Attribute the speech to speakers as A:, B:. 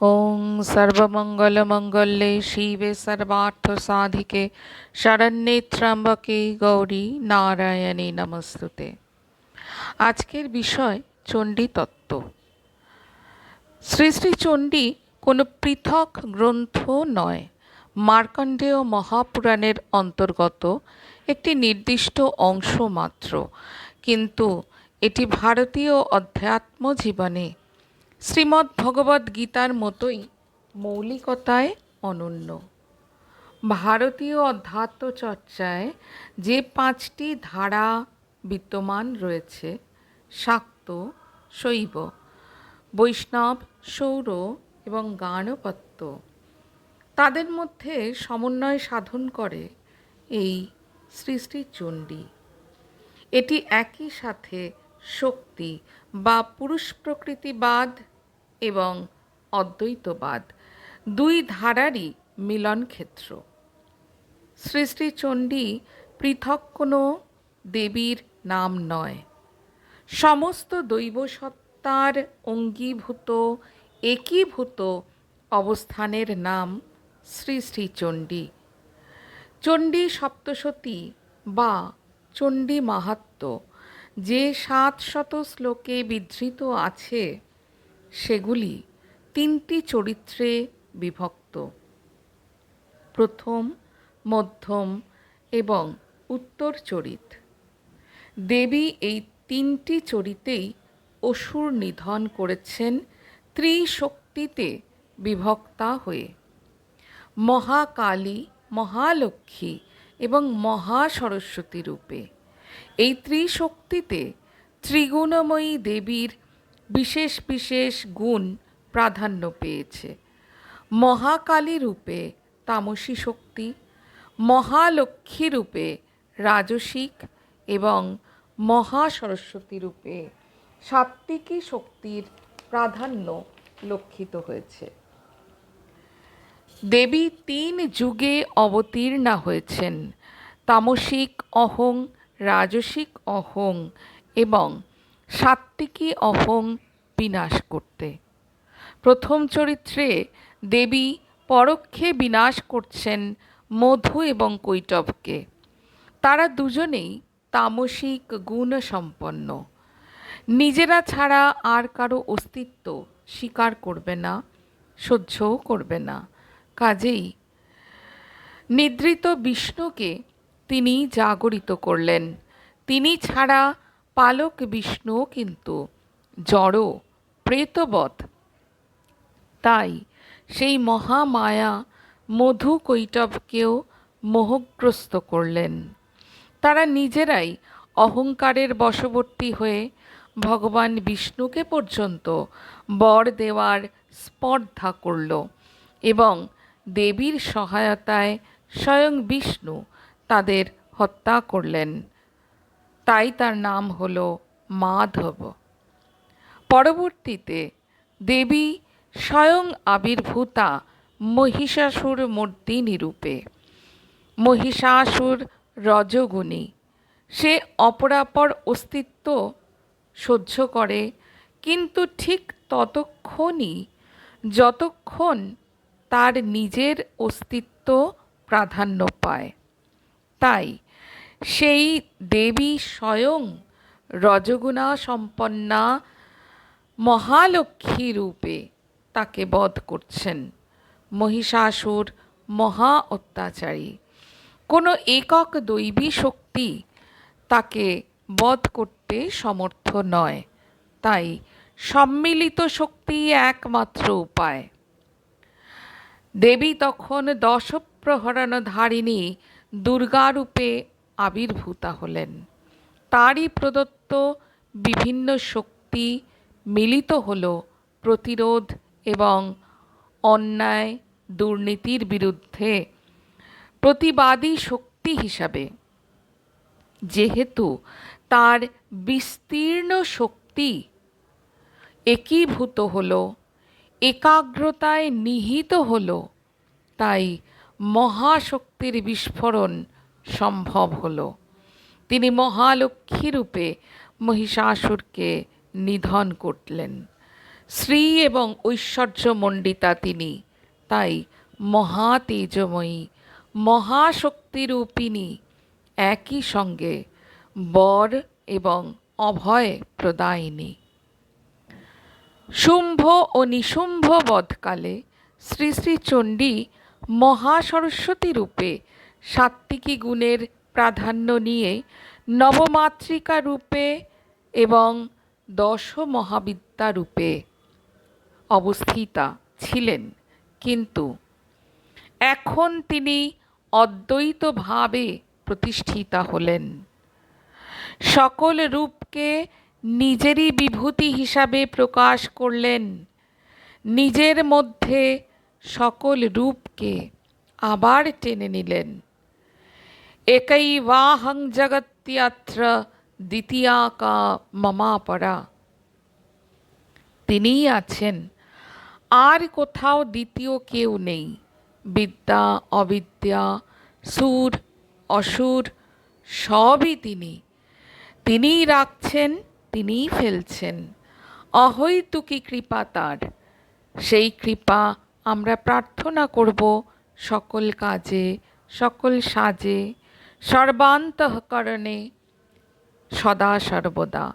A: ওং সর্বমঙ্গলমঙ্গলে শিবে সর্বার্থসাধিকে শরণ্যে ত্রম্বকে গৌরী নারায়ণে নমস্তুতে আজকের বিষয় চণ্ডী তত্ত্ব। শ্রী শ্রী চণ্ডী কোনো পৃথক গ্রন্থ নয়, মার্কণ্ডেয় মহাপুরাণের অন্তর্গত একটি নির্দিষ্ট অংশ মাত্র। কিন্তু এটি ভারতীয় অধ্যাত্ম জীবনে শ্রীমদ্ ভগবদ্ গীতার মতোই মৌলিকতায় অনন্য। ভারতীয় অধ্যাত্ম চর্চায় যে পাঁচটি ধারা বিদ্যমান রয়েছে, শাক্ত, শৈব, বৈষ্ণব, সৌর এবং গাণপত্য তাদের মধ্যে সমন্বয় সাধন করে এই শ্রী এটি একই সাথে শক্তি বা পুরুষ প্রকৃতিবাদ এবং অদ্বৈতবাদ, দুই ধারারই মিলন ক্ষেত্র। শ্রী শ্রী চণ্ডী পৃথক কোনো দেবীর নাম নয়। সমস্ত দৈব সত্তার অঙ্গীভূত, একীভূত অবস্থানের নাম শ্রী চণ্ডী। চণ্ডী সপ্তশতী বা চণ্ডী মাহাত্ম্য যে সাত শত শ্লোকে বিধৃত আছে, সেগুলি তিনটি চরিত্রে বিভক্ত। প্রথম, মধ্যম এবং উত্তর চরিত। দেবী এই তিনটি চরিতেই অসুর নিধন করেছেন, ত্রিশক্তিতে বিভক্তা হয়ে। মহাকালী, মহালক্ষ্মী এবং মহাসরস্বতী রূপে। এই ত্রিশক্তিতে ত্রিগুণময়ী দেবীর বিশেষ বিশেষ গুণ প্রাধান্য পেয়েছে। মহাকালী রূপে তামসী শক্তি, মহালক্ষ্মী রূপে রাজসিক এবং মহাসরস্বতী রূপে সাত্ত্বিকী শক্তির প্রাধান্য লক্ষিত হয়েছে। দেবী তিন যুগে অবতীর্ণা হয়েছেন। তামসিক, অহং রাজসিক অহং এবং সাত্ত্বিকী অহং বিনাশ করতে। প্রথম চরিত্রে দেবী পরোক্ষে বিনাশ করছেন মধু এবং কৈটবকে। তারা দুজনেই তামসিক গুণ সম্পন্ন। নিজেরা ছাড়া আর কারও অস্তিত্ব স্বীকার করবে না, সহ্যও করবে না। কাজেই নিদ্রিত বিষ্ণুকে তিনি জাগরিত করলেন। তিনি ছাড়া পালক বিষ্ণু কিন্তু জড় প্রেতবধ তাই সেই মহামায়া মধু কৈটবকেও মোহগ্রস্ত করলেন। তারা নিজেরাই অহংকারের বশবর্তী হয়ে ভগবান বিষ্ণুকে পর্যন্ত বর দেওয়ার স্পর্ধা করল এবং দেবীর সহায়তায় স্বয়ং বিষ্ণু তাদের হত্যা করলেন। তাই তার নাম হল মাধব। পরবর্তীতে দেবী স্বয়ং আবির্ভূতা মহিষাসুর মর্দিনী রূপে। মহিষাসুর রজগুণী, সে অপরাপর অস্তিত্ব সহ্য করে, কিন্তু ঠিক ততক্ষণই যতক্ষণ তার নিজের অস্তিত্ব প্রাধান্য পায়। তাই সেই দেবী স্বয়ং রজগুণা সম্পন্না মহালক্ষ্মী রূপে তাকে বধ করছেন। মহিষাসুর মহা অত্যাচারী। কোনো একক দৈবী শক্তি তাকে বধ করতে সমর্থ নয়। তাই সম্মিলিত শক্তি একমাত্র উপায়। দেবী তখন দশপ্রহরণধারিণী দুর্গারূপে আবির্ভূতা হলেন। তারই প্রদত্ত বিভিন্ন শক্তি মিলিত হল প্রতিরোধ এবং অন্যায় দুর্নীতির বিরুদ্ধে প্রতিবাদী শক্তি হিসাবে। যেহেতু তার বিস্তীর্ণ শক্তি একীভূত হল, একাগ্রতায় নিহিত হল, তাই মহাশক্তির বিস্ফোরণ সম্ভব হল। তিনি মহালক্ষ্মী রূপে মহিষাসুরকে নিধন করলেন। শ্রী এবং ঐশ্বর্যমণ্ডিতা তিনি, তাই মহা তেজময়ী মহাশক্তিরূপিণী একই সঙ্গে বর এবং অভয় প্রদায়িনী। শুম্ভ ও নিশুম্ভ বধকালে শ্রী শ্রী চণ্ডী মহাসরস্বতী রূপে সাত্ত্বিকী গুণের প্রাধান্য নিয়ে নবমাতৃকা রূপে এবং দশ মহাবিদ্যা রূপে অবস্থিতা ছিলেন। কিন্তু এখন তিনি অদ্বৈতভাবে প্রতিষ্ঠিতা হলেন। সকল রূপকে নিজেরই বিভূতি হিসাবে প্রকাশ করলেন। নিজের মধ্যে সকল রূপকে আবার টেনে নিলেন। একই বাহং জগত্যাত্র দ্বিতীয়া কা মমাপরা। তিনিই আছেন। আর কোথাও দ্বিতীয় কেউ নেই। বিদ্যা, অবিদ্যা, সুর, অসুর, সবই তিনি। তিনিই রাখছেন, তিনিই ফেলছেন। অহৈতুকী কৃপা তার। সেই কৃপা আমরা প্রার্থনা করব সকল কাজে সকল সাজে সর্বান্তকরণে সদা সর্বদা।